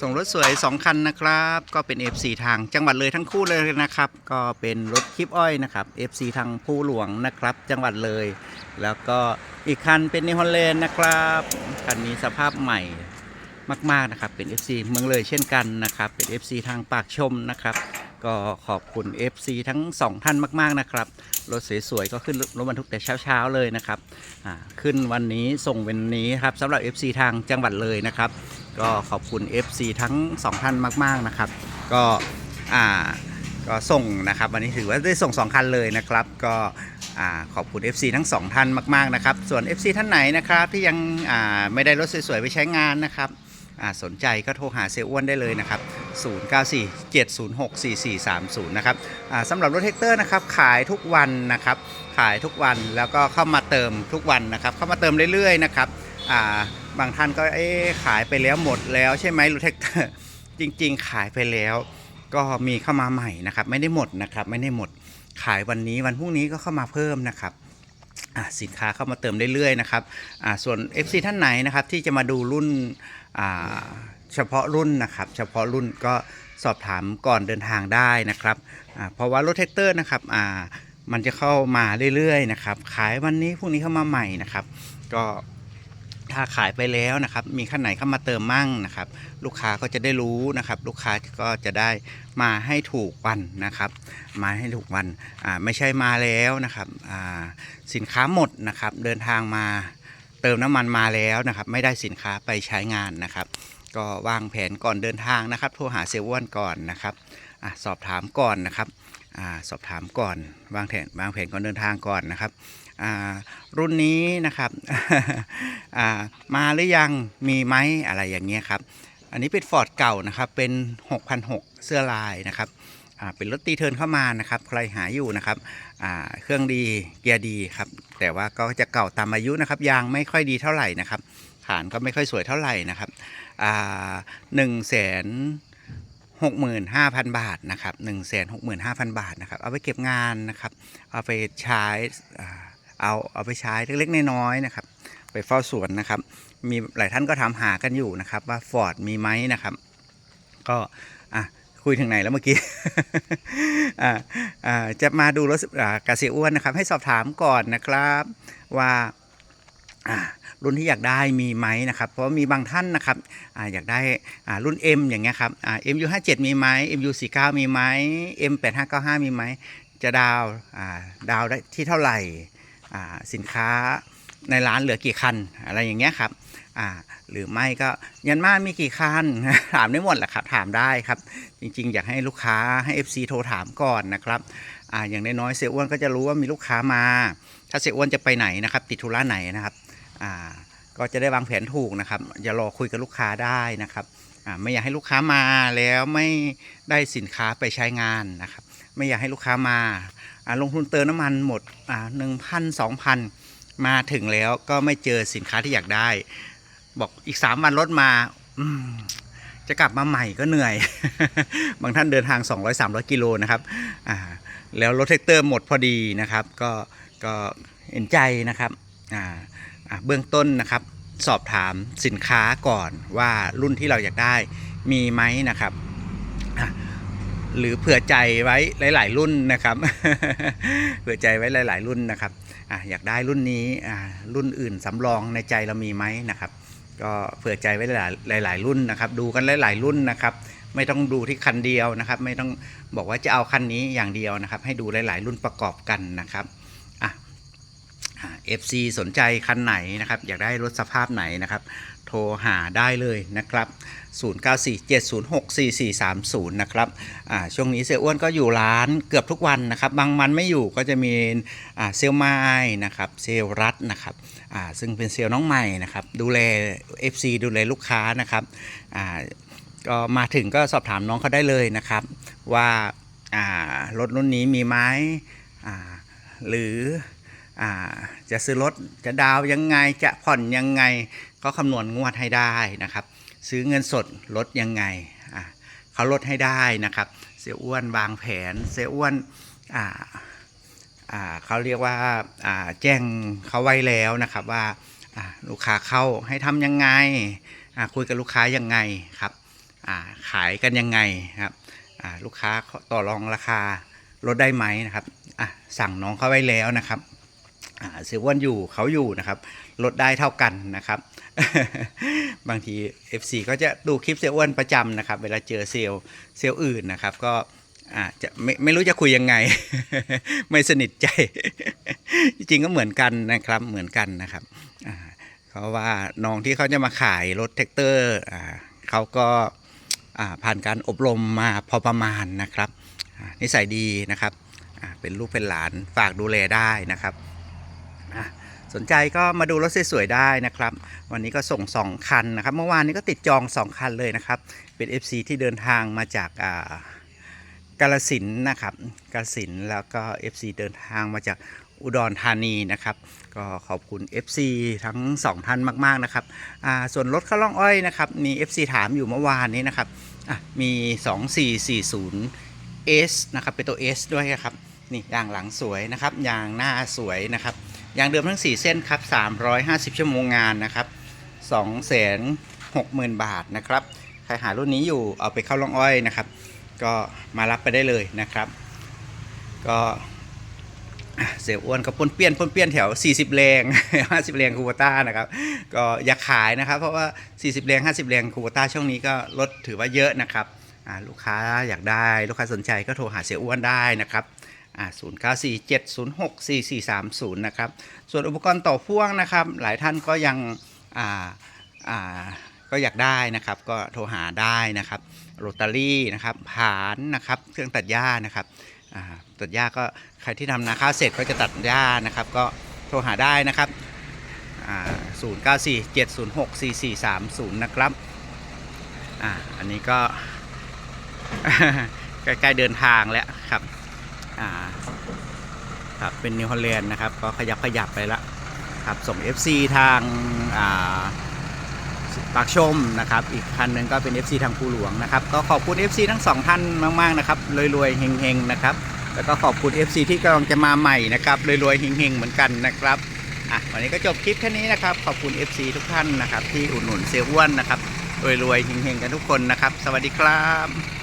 ส่งรถสวย 2 คันนะครับ ก็เป็น F4 ทางจังหวัดเลยทั้งคู่เลยนะครับ ก็เป็นรถคลิปอ้อยนะครับ F4 ทางผู้หลวงนะครับ จังหวัดเลย แล้วก็อีกคันเป็นนิฮอนเลนนะครับ คันนี้สภาพใหม่มากๆนะครับ เป็น FC เมืองเลยเช่นกันนะครับ เป็น FC ทางปากชมนะครับ ก็ขอบคุณ FC ทั้ง 2 ท่านมาก ๆ นะครับ รถสวย ๆ ก็ขึ้นรถบรรทุกแต่เช้า ๆ เลยนะครับขึ้นวันนี้ส่งวันนี้ครับสำหรับ FC ทางจังหวัดเลยนะครับ ก็ขอบคุณ FC ทั้ง 2 ท่านมาก ๆ นะครับ ก็อ่าก็ส่งนะครับ วันนี้ถือว่าได้ส่ง 2 คันเลยนะครับ ก็อ่าขอบคุณ FC ทั้ง 2 ท่านมาก ๆ นะครับ ส่วน FC ท่านไหนนะครับที่ยังอ่าไม่ได้รถสวย ๆ ไปใช้งานนะครับ สนใจก็โทรหาเซลอ้วนได้เลยนะครับ 0947064430 นะครับสำหรับรถเทคเตอร์นะครับขายทุกวันนะครับ ขายทุกวันแล้วก็เข้ามาเติมทุกวันนะครับ เข้ามาเติมเรื่อยๆนะครับาบางท่านก็เอ๊ขายไปแล้วหมดแล้วใช่ไหมรถเทคเตอร์จริง ๆ ขายไปแล้ว ก็มีเข้ามาใหม่นะครับ ไม่ได้หมดนะครับ ไม่ได้หมด ขายวันนี้วันพรุ่งนี้ก็เข้ามาเพิ่มนะครับ สินค้าเข้ามาเติมเรื่อยๆนะครับส่วน FC ท่านไหนนะครับที่จะมาดูรุ่นเฉพาะรุ่นนะครับเฉพาะรุ่นก็สอบถามก่อนเดินทางได้นะครับเพราะว่ารถแท็กเตอร์นะครับมันจะเข้ามาเรื่อยๆนะครับขายวันนี้พรุ่งนี้เข้ามาใหม่นะครับก็ ถ้าขายไปแล้วนะครับ มีขั้นไหนเข้ามาเติมมั่งนะครับ ลูกค้าก็จะได้รู้นะครับ ลูกค้าก็จะได้มาให้ถูกวันนะครับ มาให้ถูกวันอ่าไม่ใช่มาแล้วนะครับอ่าสินค้าหมดนะครับ เดินทางมาเติมน้ำมันมาแล้วนะครับ ไม่ได้สินค้าไปใช้งานนะครับ ก็วางแผนก่อนเดินทางนะครับ โทรหาเซลล์อ้วนก่อนนะครับอสอบถามก่อนนะครับ สอบถามก่อนวางแผนวางแผนก่อนเดินทางก่อนนะครับรุ่นนี้นะครับมาหรือยังมีไหมอะไรอย่างเงี้ยครับ อันนี้เป็นฟอร์ดเก่านะครับเป็น6,600เสื้อลายนะครับเป็นรถตีเทิร์นเข้ามานะครับ ใครหาอยู่นะครับเครื่องดีเกียร์ดีครับแต่ว่าก็จะเก่าตามอายุนะครับยางไม่ค่อยดีเท่าไหร่นะครับฐานก็ไม่ค่อยสวยเท่าไหร่นะครับหนึ่งแสน หกหมื่นห้าพันบาทนะครับหนึ่งแสนหกหมื่นห้าพันบาทนะครับ เอาไปเก็บงานนะครับ เอาไปใช้เอาเอาไปใช้เล็กๆน้อยๆนะครับ ไปเฝ้าสวนนะครับ มีหลายท่านก็ถามหากันอยู่นะครับ ว่าฟอร์ดมีไหมนะครับ ก็อะคุยถึงไหนแล้วเมื่อกี้อ่าอ่าจะมาดูรถกาเซียอ้วนนะครับ ให้สอบถามก่อนนะครับว่าอ่า รุ่นที่อยากได้มีไหมนะครับ เพราะมีบางท่านนะครับออยากได้รุ่น M อย่างเงี้ยครับอ่า MU57 มีไหม MU49 มีไหม M8595 มีไหม จะดาวดาวได้ที่เท่าไหร่สินค้าในร้านเหลือกี่คันอะไรอย่างเงี้ยครับหรือไม่ก็ยันมามีกี่คันถามได้หมดแหละครับถามได้ครับ จริงๆ อยากให้ลูกค้าให้ FC โทรถามก่อนนะครับอ่าอย่างน้อยๆเสียอ้วนก็จะรู้ว่ามีลูกค้ามา ถ้าเสียอ้วนจะไปไหนนะครับติดธุระไหนนะครับ อ่าก็จะได้วางแผนถูกนะครับ อย่ารอคุยกับลูกค้าได้นะครับอ่าไม่อยากให้ลูกค้ามาแล้วไม่ได้สินค้าไปใช้งานนะครับ ไม่อยากให้ลูกค้ามาอ่าลงทุนเติมน้ำมันหมดหนึ่งพันสองพันมาถึงแล้วก็ไม่เจอสินค้าที่อยากได้ บอกอีกสามวันรถมาอืมจะกลับมาใหม่ก็เหนื่อย บางท่านเดินทาง 200-300 กิโลนะครับ อ่า แล้วรถแท็กเตอร์หมดพอดีนะครับ ก็ ก็เห็นใจนะครับ อ่า เบื้องต้นนะครับสอบถามสินค้าก่อนว่ารุ่นที่เราอยากได้มีไหมนะครับ หรือเผื่อใจไว้หลาย ๆ รุ่นนะครับ เผื่อใจไว้หลาย ๆ รุ่นนะครับออยากได้รุ่นนี้รุ่นอื่นสำรองในใจเรามีไหมนะครับ ก็เผื่อใจไว้หลายหลายรุ่นนะครับ ดูกันหลาย ๆ รุ่นนะครับ ไม่ต้องดูที่คันเดียวนะครับ ไม่ต้องบอกว่าจะเอาคันนี้อย่างเดียวนะครับ ให้ดูหลาย ๆ รุ่นประกอบกันนะครับ อะอ่า FC สนใจคันไหนนะครับ อยากได้รถสภาพไหนนะครับ โทรหาได้เลยนะครับ 0947064430 นะครับช่วงนี้เซลอ้วนก็อยู่ร้านเกือบทุกวันนะครับ บางวันไม่อยู่ก็จะมีเซลไม้นะครับ เซลรัดนะครับซึ่งเป็นเซลน้องใหม่นะครับ ดูแล FC ดูแลลูกค้านะครับก็มาถึงก็สอบถามน้องเขาได้เลยนะครับ ว่ารถรุ่นนี้มีไหมหรือ จะซื้อรถจะดาวยังไงจะผ่อนยังไง ก็คำนวณงวดให้ได้นะครับ ซื้อเงินสดลดยังไงเขาลดให้ได้นะครับ เสียอ้วนวางแผน เสียอ้วนเขาเรียกว่าาแจ้งเขาไว้แล้วนะครับว่าาลูกค้าเข้าให้ทำยังไงคุยกับลูกค้ายังไงครับาขายกันยังไงครับลูกค้าต่อรองราคาลดได้ไหมนะครับสั่งน้องเขาไว้แล้วนะครับ เสียอ้วนอยู่เขาอยู่นะครับลดได้เท่ากันนะครับ บางที FC ก็จะดูคลิปเสียอ้วนประจำนะครับ เวลาเจอเซลล์เซลล์อื่นนะครับ ก็อาจะไม่ไม่รู้จะคุยยังไง ไม่สนิทใจ จริงก็เหมือนกันนะครับเหมือนกันนะครับเพราะว่าน้องที่เขาจะมาขายรถแท็กเตอร์อเขาก็าผ่านการอบรมมาพอประมาณนะครับนิสัยดีนะครับเป็นลูกเป็นหลานฝากดูแลได้นะครับ สนใจก็มาดูรถสวยๆได้นะครับ วันนี้ก็ส่ง 2 คันนะครับ เมื่อวานนี้ก็ติดจอง 2 คันเลยนะครับ เป็น FC ที่เดินทางมาจากกาลสินนะครับกาลสินแล้วก็ FC เดินทางมาจากอุดรธานีนะครับ ก็ขอบคุณ FC ทั้ง 2 ท่านมากๆนะครับส่วนรถข้าวล่องอ้อยนะครับ มี FC ถามอยู่เมื่อวานนี้นะครับอะมี 2440 S นะครับเป็นตัว S ด้วยนะครับนี่ยางหลังสวยนะครับยางหน้าสวยนะครับ อย่างเดิมทั้ง 4 เส้นครับ 350 ชั่วโมงงานนะครับ260,000 บาทนะครับ ใครหารุ่นนี้อยู่เอาไปเข้าล่องอ้อยนะครับ ก็มารับไปได้เลยนะครับ ก็เสียอ้วนก็ป้นเปี้ยนป้นเปี้ยนแถว 40 แรง 50 แรงคูโบต้านะครับ ก็อย่าขายนะครับ เพราะว่า 40 แรง 50 แรงคูโบต้าช่วงนี้ก็ลดถือว่าเยอะนะครับลูกค้าอยากได้ลูกค้าสนใจก็โทรหาเสียอ้วนได้นะครับ อ่า0947064430นะครับ ส่วนอุปกรณ์ต่อพ่วงนะครับ หลายท่านก็ยังอ่าอ่าก็อยากได้นะครับก็โทรหาได้นะครับโรตารี่นะครับผานนะครับเครื่องตัดหญ้านะครับตัดหญ้าก็ใครที่ทำนาข้าวเสร็จก็จะตัดหญ้านะครับ ก็โทรหาได้นะครับศูนย์เก้าสี่เจ็ดศูนย์หกสี่สี่สามศูนย์นะครับอ่าอันนี้ก็ใกล้ๆเดินทางแล้วครับอ่า ครับเป็นนิวฮอลแลนด์นะครับ ก็ขยับขยับไปแล้วครับส่ง FC ทางอ่าปากชมนะครับ อีกคันหนึ่งก็เป็น FC ทางภูหลวงนะครับ ก็ขอบคุณ FC ทั้งสองท่านมาก ๆ นะครับรวยๆเฮงๆนะครับ แล้วก็ขอบคุณ FC ที่กำลังจะมาใหม่นะครับรวยๆเฮงๆเหมือนกันนะครับอะวันนี้ก็จบคลิปแค่นี้นะครับ ขอบคุณ FC ทุกท่านนะครับ ที่อุดหนุนเซลล์อ้วนนะครับรวยๆเฮงๆกันทุกคนนะครับ สวัสดีครับ